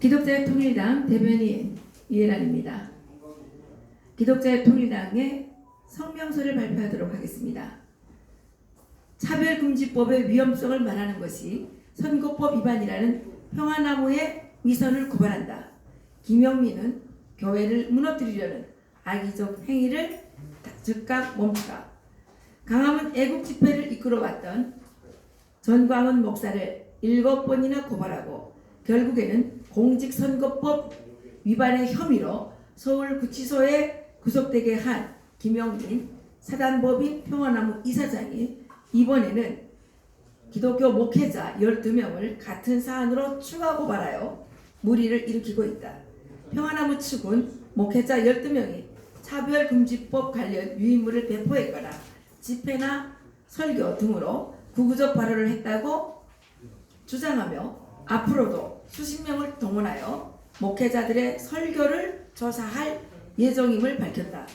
기독자의 통일당 대변인 이해란입니다. 기독자의 통일당의 성명서를 발표하도록 하겠습니다. 차별금지법의 위험성을 말하는 것이 선거법 위반이라는 평화나무의 위선을 고발한다. 김영민은 교회를 무너뜨리려는 악의적 행위를 즉각 멈추라. 강함은 애국 집회를 이끌어왔던 전광훈 목사를 일곱 번이나 고발하고 결국에는 공직선거법 위반의 혐의로 서울구치소에 구속되게 한 김영민 사단법인 평화나무 이사장이 이번에는 기독교 목회자 12명을 같은 사안으로 추가 고발하여 무리를 일으키고 있다. 평화나무 측은 목회자 12명이 차별금지법 관련 유인물을 배포했거나 집회나 설교 등으로 구구적 발언을 했다고 주장하며 앞으로도 수십 명을 동원하여 목회자들의 설교를 조사할 예정임을 밝혔다.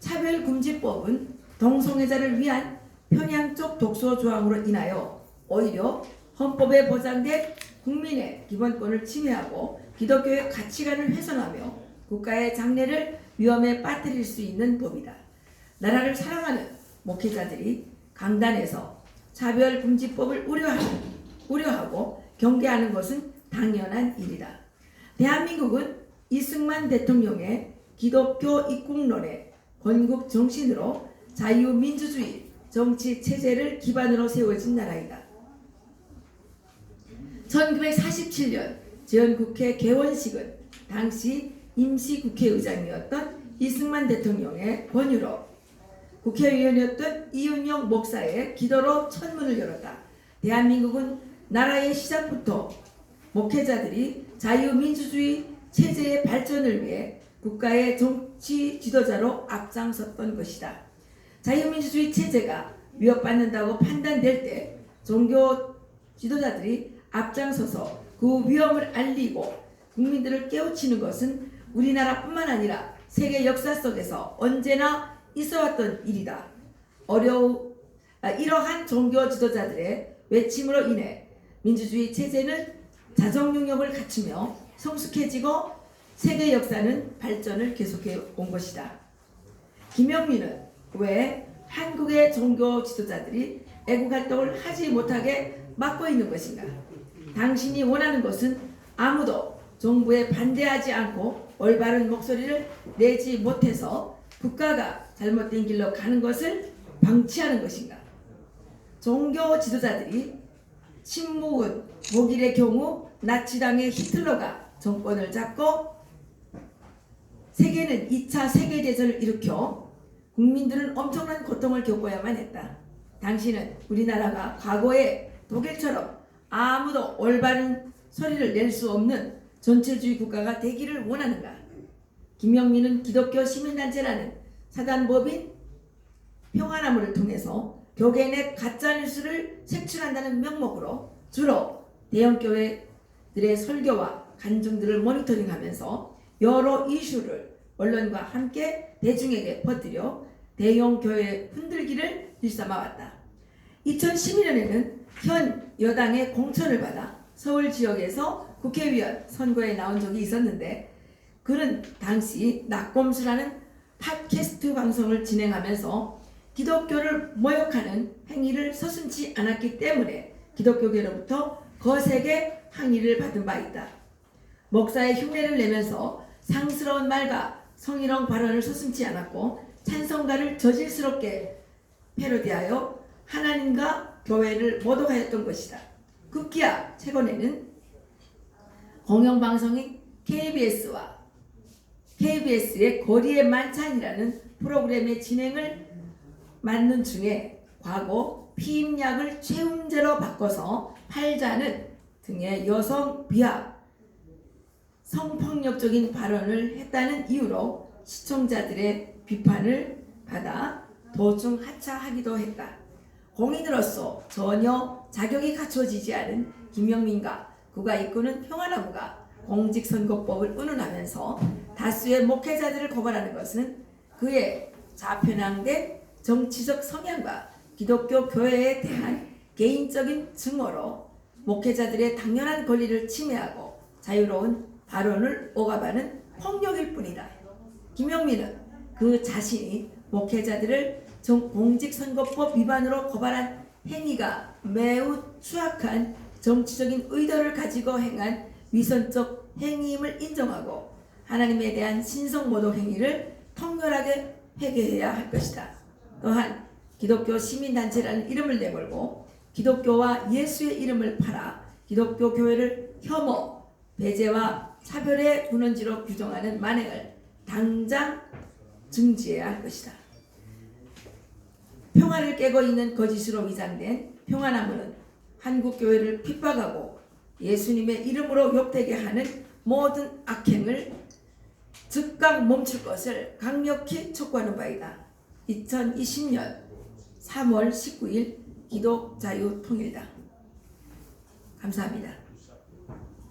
차별금지법은 동성애자를 위한 편향 적 독소 조항으로 인하여 오히려 헌법에 보장된 국민의 기본권을 침해하고 기독교의 가치관을 훼손하며 국가의 장래를 위험에 빠뜨릴 수 있는 법이다. 나라를 사랑하는 목회자들이 강단에서 차별금지법을 우려하고 경계하는 것은 당연한 일이다. 대한민국은 이승만 대통령의 기독교 입국론의 건국 정신으로 자유민주주의 정치 체제를 기반으로 세워진 나라이다. 1947년 지연국회 개원식은 당시 임시국회의장이었던 이승만 대통령의 권유로 국회의원이었던 이윤영 목사의 기도로 천문을 열었다. 대한민국은 나라의 시작부터 목회자들이 자유민주주의 체제의 발전을 위해 국가의 정치 지도자로 앞장섰던 것이다. 자유민주주의 체제가 위협받는다고 판단될 때 종교 지도자들이 앞장서서 그 위험을 알리고 국민들을 깨우치는 것은 우리나라뿐만 아니라 세계 역사 속에서 언제나 있어왔던 일이다. 어려우 아, 이러한 종교 지도자들의 외침으로 인해 민주주의 체제는 자정 능력을 갖추며 성숙해지고 세계 역사는 발전을 계속해 온 것이다. 김영민은 왜 한국의 종교 지도자들이 애국 활동을 하지 못하게 막고 있는 것인가? 당신이 원하는 것은 아무도 정부에 반대하지 않고 올바른 목소리를 내지 못해서 국가가 잘못된 길로 가는 것을 방치하는 것인가? 종교 지도자들이 신무은 독일의 경우 나치당의 히틀러가 정권을 잡고 세계는 2차 세계대전을 일으켜 국민들은 엄청난 고통을 겪어야만 했다. 당신은 우리나라가 과거에 독일처럼 아무도 올바른 소리를 낼 수 없는 전체주의 국가가 되기를 원하는가? 김영민은 기독교 시민단체라는 사단법인 평화나무를 통해서 교계 내 가짜뉴스를 색출한다는 명목으로 주로 대형교회들의 설교와 간증들을 모니터링하면서 여러 이슈를 언론과 함께 대중에게 퍼뜨려 대형 교회 흔들기를 일삼아왔다. 2012년에는 현 여당의 공천을 받아 서울 지역에서 국회의원 선거에 나온 적이 있었는데 그는 당시 낙곰수라는 팟캐스트 방송을 진행하면서 기독교를 모욕하는 행위를 서슴지 않았기 때문에 기독교계로부터 거세게 항의를 받은 바 있다. 목사의 흉내를 내면서 상스러운 말과 성희롱 발언을 서슴지 않았고 찬송가를 저질스럽게 패러디하여 하나님과 교회를 모독하였던 것이다. 급기야 최근에는 공영방송인 KBS와 KBS의 거리의 만찬이라는 프로그램의 진행을 맡는 중에 과거 피임약을 최음제로 바꿔서 팔자는 등의 여성 비하 성폭력적인 발언을 했다는 이유로 시청자들의 비판을 받아 도중 하차하기도 했다. 공인으로서 전혀 자격이 갖춰지지 않은 김영민과 그가 이끄는 평화나무가 공직선거법을 운운하면서 다수의 목회자들을 고발하는 것은 그의 좌편향된 정치적 성향과 기독교 교회에 대한 개인적인 증오로 목회자들의 당연한 권리를 침해하고 자유로운 발언을 억압하는 폭력일 뿐이다. 김영민은 그 자신이 목회자들을 정- 공직선거법 위반으로 고발한 행위가 매우 추악한 정치적인 의도를 가지고 행한 위선적 행위임을 인정하고 하나님에 대한 신성모독 행위를 통렬하게 회개해야 할 것이다. 또한 기독교 시민단체라는 이름을 내걸고 기독교와 예수의 이름을 팔아 기독교 교회를 혐오, 배제와 차별의 군원지로 규정하는 만행을 당장 중지해야 할 것이다. 평화를 깨고 있는 거짓으로 위장된 평화나무는 한국 교회를 핍박하고 예수님의 이름으로 욕되게 하는 모든 악행을 즉각 멈출 것을 강력히 촉구하는 바이다. 2020년 3월 19일 기독자유통일당 감사합니다.